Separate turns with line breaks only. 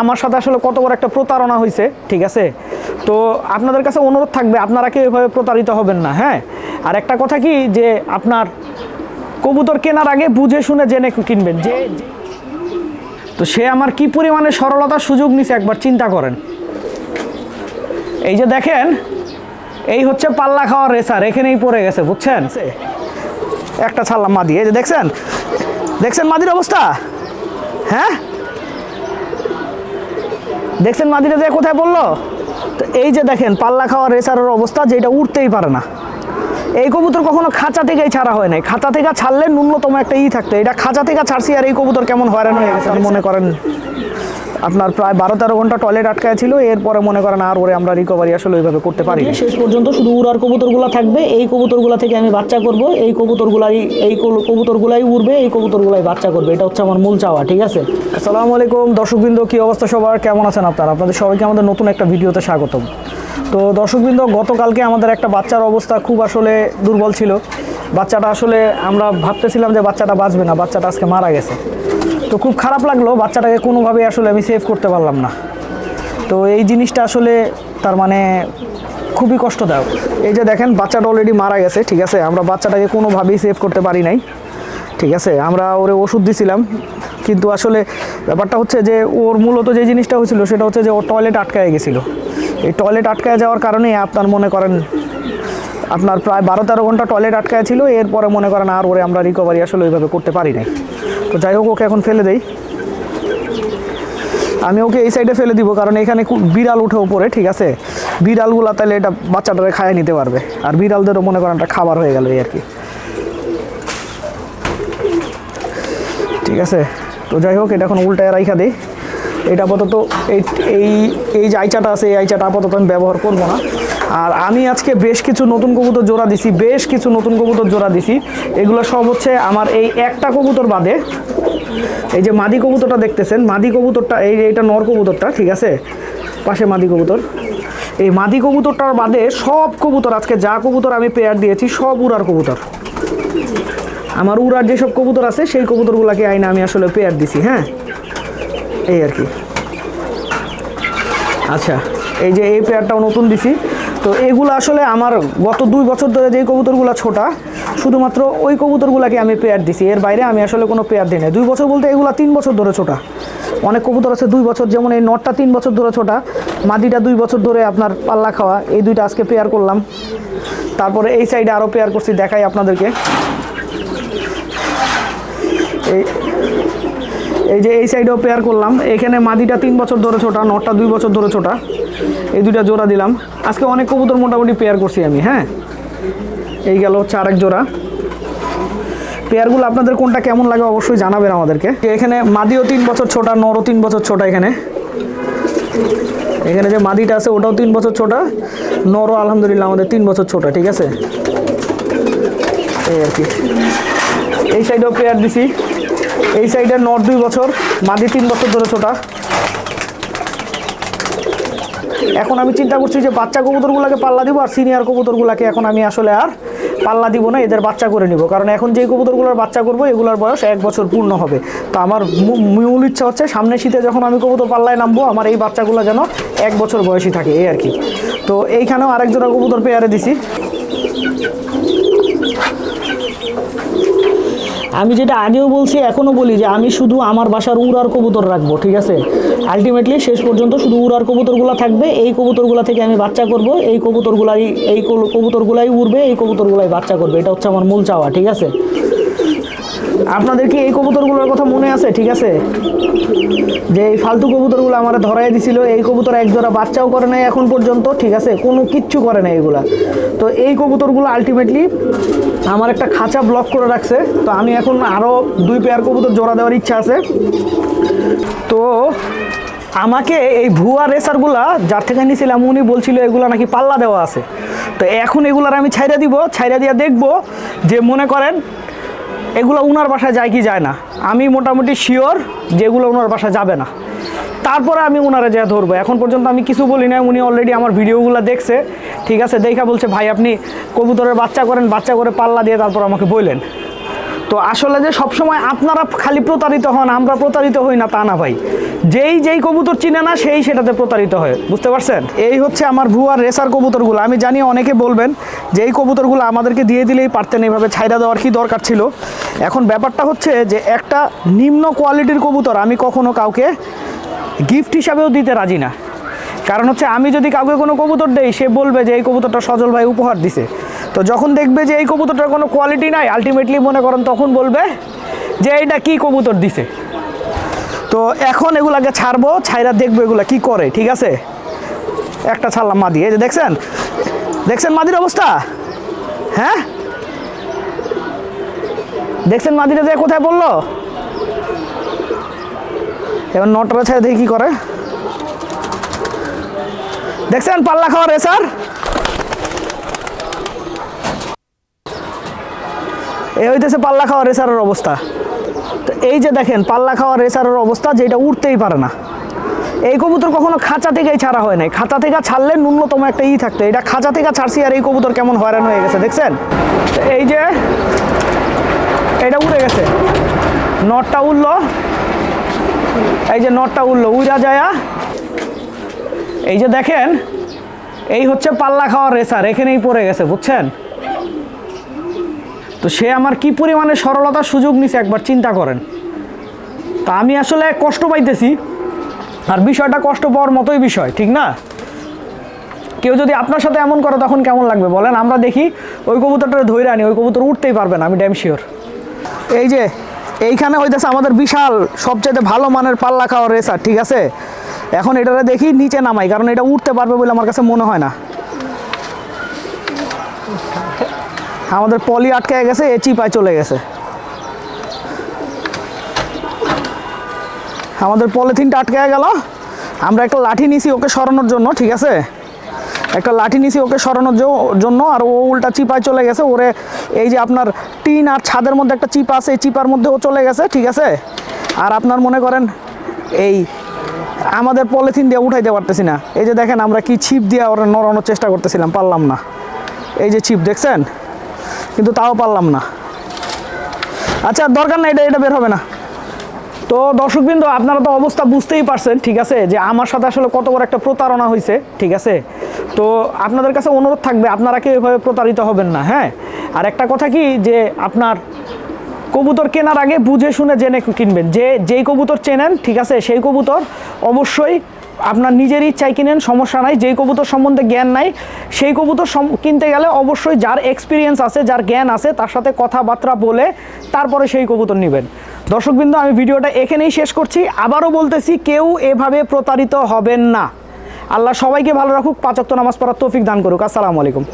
আমার সাথে আসলে কত বড় একটা প্রতারণা হয়েছে ঠিক আছে? তো আপনাদের কাছে অনুরোধ থাকবে, আপনারা কেউ এভাবে প্রতারিত হবেন না হ্যাঁ? আর একটা কথা কি, যে আপনার কবুতর কেনার আগে বুঝে শুনে জেনে কিনবেন, যে তো সে আমার কি পরিমাণে সরলতার সুযোগ নিছে, একবার চিন্তা করেন। এই যে দেখেন, এই হচ্ছে পাল্লা খাওয়ার রেসার, এখানেই পড়ে গেছে, বুঝছেন? একটা ছাড়লাম মাদি, এই যে দেখছেন? দেখছেন মাদির অবস্থা? হ্যাঁ? দেখছেন মাদিটা যে কোথায় বলল? তো এই যে দেখেন, পাল্লা খাওয়া রেসারের অবস্থা যেটা উঠতেই পারে না। এই কবুতর কখনো খাঁচা থেকেই ছাড়া হয় নাই। খাঁচা থেকে ছাড়লে ন্যূনতম একটা ই থাকতো। এটা খাঁচা থেকে ছাড়ছি আর এই কবুতর কেমন হয়রান হয়ে গেছে মনে করেন? আপনার প্রায় বারো তেরো ঘণ্টা টয়লেট আটকায় ছিল এরপরে মনে করেন আর ওরে আমরা রিকভারি আসলে ওইভাবে করতে পারি শেষ পর্যন্ত শুধু উড়ার কবুতরগুলো থাকবে এই কবুতরগুলো থেকে আমি বাচ্চা করব এই কবুতরগুলাই এই কবুতরগুলাই উড়বে এই কবুতরগুলাই বাচ্চা করবে এটা হচ্ছে আমার মূল চাওয়া ঠিক আছে? আসসালামু আলাইকুম দর্শকবৃন্দ কি অবস্থা সবার? কেমন আছেন আপনারা? আপনাদের সবাইকে আমাদের নতুন একটা ভিডিওতে স্বাগতম। তো দর্শকবৃন্দ গতকালকে আমাদের একটা বাচ্চার অবস্থা খুব আসলে দুর্বল ছিল। বাচ্চাটা আসলে আমরা ভাবতেছিলাম যে বাচ্চাটা বাঁচবে না বাচ্চাটা আজকে মারা গেছে। তো খুব খারাপ লাগল, বাচ্চাটাকে কোনোভাবেই আসলে আমি সেভ করতে পারলাম না। তো এই জিনিসটা আসলে তার মানে খুবই কষ্টদায়ক। এই যে দেখেন, বাচ্চাটা অলরেডি মারা গেছে, ঠিক আছে? আমরা বাচ্চাটাকে কোনোভাবেই সেভ করতে পারি নাই, ঠিক আছে? আমরা ওরে ওষুধ দিছিলাম, কিন্তু আসলে ব্যাপারটা হচ্ছে যে ওর মূলত যে জিনিসটা হয়েছিল, সেটা হচ্ছে যে ওর টয়লেট আটকায় গেছিল। এই টয়লেট আটকায় যাওয়ার কারণেই আপনার মনে করেন, আপনার প্রায় বারো তেরো ঘণ্টা টয়লেট আটকায় ছিল, এরপরে মনে করেন আর ওরে আমরা রিকভারি আসলে ওইভাবে করতে পারি নাই। তো যাই হোক, ওকে এখন ফেলে দেই। আমি ওকে এই সাইডে ফেলে দিব, কারণ এখানে বিড়াল উঠে উপরে, ঠিক আছে? বিড়ালগুলো তাহলে এটা বাচ্চাটারে খায় নিতে পারবে। আর বিড়ালদেরও মনে করেন একটা খাবার হয়ে গেল এই আর কি। ঠিক আছে? তো যাই হোক, এটা এখন উল্টায় রাইখা দিই। এটা আপাতত এই এই এই যে আইচাটা আছে, এই আইচাটা আপাতত আমি ব্যবহার করব না। আর আমি আজকে বেশ কিছু নতুন কবুতর জোড়া দিছি, বেশ কিছু নতুন কবুতর জোড়া দিছি। এগুলো সব হচ্ছে আমার এই একটা কবুতর বাদে। এই যে মাদি কবুতরটা দেখতেছেন, মাদি কবুতরটা, এই এইটা নর কবুতরটা, ঠিক আছে? পাশে মাদি কবুতর। এই মাদি কবুতরটার বাদে সব কবুতর আজকে যা কবুতর আমি পেয়ার দিয়েছি, সব উড়ার কবুতর। আমার উড়ার যেসব কবুতর আছে, সেই কবুতরগুলোকে আইনে আমি আসলে পেয়ার দিছি হ্যাঁ? এই আর কি। আচ্ছা এই যে এই পেয়ারটাও নতুন দিছি। তো এগুলো আসলে আমার গত দুই বছর ধরে যেই কবুতরগুলো ছোটা, শুধুমাত্র ওই কবুতরগুলোকে আমি পেয়ার দিছি। এর বাইরে আমি আসলে কোনো পেয়ার দিই না দুই বছর বলতে এগুলো তিন বছর ধরে ছোটা। অনেক কবুতর আছে দুই বছর, যেমন এই নটটা তিন বছর ধরে ছোটা, মাদিটা দুই বছর ধরে আপনার পাল্লা খাওয়া। এই দুইটা আজকে পেয়ার করলাম। তারপরে এই সাইডে আরও পেয়ার করছি, দেখাই আপনাদেরকে। এই এই যে এই সাইডেও পেয়ার করলাম। এখানে মাদিটা তিন বছর ধরে ছোটা, নটটা দুই বছর ধরে ছোটা। এই দুইটা জোড়া দিলাম। আজকে অনেক কবুতর মোটামুটি পেয়ার করছি আমি হ্যাঁ? এই গেল হচ্ছে আরেক জোড়া। পেয়ারগুলো আপনাদের কোনটা কেমন লাগে অবশ্যই জানাবেন আমাদেরকে। এখানে মাদিও তিন বছর ছোটা, নরও তিন বছর ছোটা এখানে। এখানে যে মাদিটা আছে, ওটাও তিন বছর ছোটা, নরও আলহামদুলিল্লাহ আমাদের তিন বছর ছোটা, ঠিক আছে? এই আর কি। এই সাইডেও পেয়ার দিছি। এই সাইডে নর দুই বছর, মাদি তিন বছর ধরে ছোটা। এখন আমি চিন্তা করছি যে বাচ্চা কবুতরগুলোকে পাল্লা দিব আর সিনিয়র কবুতরগুলোকে এখন আমি আসলে আর পাল্লা দিব না, এদের বাচ্চা করে নিব। কারণ এখন যেই কবুতরগুলোর বাচ্চা করব, এগুলোর বয়স এক বছর পূর্ণ হবে। তো আমার মূল ইচ্ছা হচ্ছে সামনে শীতে যখন আমি কবুতর পাল্লায় নামবো, আমার এই বাচ্চাগুলো যেন এক বছর বয়সী থাকে, এই আর কি। তো এইখানেও আরেক কবুতর পেয়ারে দিছি। আমি যেটা আগেও বলছি, এখনও বলি যে আমি শুধু আমার বাসার উড়ার কবুতর রাখব, ঠিক আছে? আলটিমেটলি শেষ পর্যন্ত শুধু উড়ার কবুতরগুলো থাকবে, এই কবুতরগুলো থেকে আমি বাচ্চা করব, এই কবুতরগুলাই এই কবুতরগুলাই উড়বে, এই কবুতরগুলাই বাচ্চা করবে, এটা হচ্ছে আমার মূল চাওয়া, ঠিক আছে? আপনাদের কি এই কবুতরগুলোর কথা মনে আছে, ঠিক আছে? যে এই ফালতু কবুতরগুলো আমার ধরাই দিছিল, এই কবুতর এক জোড়া বাচ্চাও করে নাই এখন পর্যন্ত, ঠিক আছে? কোনো কিচ্ছু করে নাই এগুলা। তো এই কবুতরগুলো আলটিমেটলি আমার একটা খাঁচা ব্লক করে রাখছে। তো আমি এখন আরও দুই পেয়ার কবুতর জোড়া দেওয়ার ইচ্ছা আছে। তো আমাকে এই ভুয়া রেসারগুলা যার থেকে নিয়েছিলাম উনি বলছিল এগুলো নাকি পাল্লা দেওয়া আছে। তো এখন এগুলার আমি ছাইরা দিব ছাইরা দিয়া দেখব যে মনে করেন এগুলো উনার বাসায় যায় কি যায় না। আমি মোটামুটি শিওর যেগুলো ওনার বাসায় যাবে না। তারপরে আমি ওনারা যা ধরবো। এখন পর্যন্ত আমি কিছু বলি না উনি অলরেডি আমার ভিডিওগুলো দেখছে। ঠিক আছে, দেখা বলছে, ভাই, আপনি কবুতরের বাচ্চা করেন, বাচ্চা করে পাল্লা দিয়ে তারপর আমাকে বললেন তো আসলে যে সবসময় আপনারা খালি প্রতারিত হন, আমরা প্রতারিত হই না, তা না ভাই। যেই যেই কবুতর চিনে না, সেই সেটাতে প্রতারিত হয়, বুঝতে পারছেন? এই হচ্ছে আমার ভুয়ার রেসার কবুতরগুলো। আমি জানি অনেকে বলবেন যে এই কবুতরগুলো আমাদেরকে দিয়ে দিলেই পারতেন, এইভাবে ছাইরা দেওয়ার কি দরকার ছিল? এখন ব্যাপারটা হচ্ছে যে একটা নিম্ন কোয়ালিটির কবুতর আমি কখনো কাউকে গিফট হিসাবেও দিতে রাজি না। কারণ হচ্ছে আমি যদি কাউকে কোনো কবুতর দেই, সে বলবে যে এই কবুতরটা সজল ভাই উপহার দিছে। তো যখন দেখবে যে এই কবুতরটার কোনো কোয়ালিটি নাই আলটিমেটলি মনে করেন তখন বলবে যে এইটা কি কবুতর দিছে। তো এখন এগুলাকে ছাড়বো, ছাইরা দেখব এগুলা কি করে, ঠিক আছে? একটা ছাড়লাম মাদি, এই যে দেখছেন? দেখছেন মাদির অবস্থা? হ্যাঁ? দেখছেন মাদিটা যে কোথায় বলল এবার নটারা ছেড়ে দেখি কি করে। দেখছেন পাল্লা খাওয়া রেসার এই হইতেছে পাল্লা খাওয়া রেসারের অবস্থা। তো এই যে দেখেন, পাল্লা খাওয়া রেসারের অবস্থা যেটা উঠতেই পারে না। এই কবুতর কখনো খাঁচা থেকেই ছাড়া হয় নাই। খাঁচা থেকে ছাড়লে ন্যূনতম একটা ই থাকতো। এটা খাঁচা থেকে ছাড়ছি আর এই কবুতর কেমন হয়রান হয়ে গেছে, দেখছেন? এই যে, এটা উড়ে গেছে। নটটা উঠল এই যে নটটা উঠল উইরা যায়া এই যে দেখেন, এই হচ্ছে পাল্লা খাওয়ার রেসার, এখানেই পড়ে গেছে, বুঝছেন? তো সে আমার কি পরিমাণে সরলতার সুযোগ নিছে, একবার চিন্তা করেন। তা আমি আসলে কষ্ট পাইতেছি, আর বিষয়টা কষ্ট পাওয়ার মতোই বিষয়, ঠিক না? কেউ যদি আপনার সাথে এমন করে, তখন কেমন লাগবে বলেন? আমরা দেখি, ওই কবুতরটা ধরে আনি, ওই কবুতর উঠতেই পারবে না, আমি ড্যাম শিওর এই যে এইখানে হইতেছে আমাদের বিশাল সবচেয়ে ভালো মানের পাল্লা খাওয়ার রেসার, ঠিক আছে? এখন এটারে দেখি নিচে নামাই, কারণ এটা উঠতে পারবে বলে আমার কাছে মনে হয় না। আমাদের পলি আটকে গেছে, এ চিপায় চলে গেছে। আমাদের পলিথিনটা আটকে গেল। আমরা একটা লাঠি নিছি ওকে সরানোর জন্য, ঠিক আছে? একটা লাঠি নিছি ওকে সরানোর জন্য, আর ও উল্টা চিপায় চলে গেছে। ওরে এই যে আপনার টিন আর ছাদের মধ্যে একটা চিপা আছে, এই চিপার মধ্যে ও চলে গেছে, ঠিক আছে? আর আপনার মনে করেন, এই আমাদের পলিথিন দিয়ে উঠাইতে পারতেছি না। এই যে দেখেন আমরা কি ছিপ দিয়ে ওরা নড়ানোর চেষ্টা করতেছিলাম, পারলাম না। এই যে ছিপ, দেখছেন? কিন্তু তাও পারলাম না। আচ্ছা দরকার না এটা এটা বের হবে না। তো দর্শকবৃন্দ, আপনারা তো অবস্থা বুঝতেই পারছেন, ঠিক আছে? যে আমার সাথে আসলে কত বড় একটা প্রতারণা হয়েছে ঠিক আছে? তো আপনাদের কাছে অনুরোধ থাকবে, আপনারা কেউ এভাবে প্রতারিত হবেন না হ্যাঁ? আর একটা কথা কি, যে আপনার কবুতর কেনার আগে বুঝে শুনে জেনে কিনবেন, যে যেই কবুতর চেনেন, ঠিক আছে, সেই কবুতর অবশ্যই আপনার নিজের ইচ্ছায় কিনেন, সমস্যা নাই, যেই কবুতর সম্বন্ধে জ্ঞান নাই, সেই কবুতর কিনতে গেলে অবশ্যই যার এক্সপিরিয়েন্স আছে, যার জ্ঞান আছে, তার সাথে কথাবার্তা বলে তারপরে সেই কবুতর নেবেন। দর্শকবৃন্দ, আমি ভিডিওটা এখানেই শেষ করছি, আবারও বলতেছি, কেউ এভাবে প্রতারিত হবেন না। আল্লাহ সবাইকে ভালো রাখুক পাঁচক্ত নামাজ পড়ার তৌফিক দান করুক। আসসালামু আলাইকুম।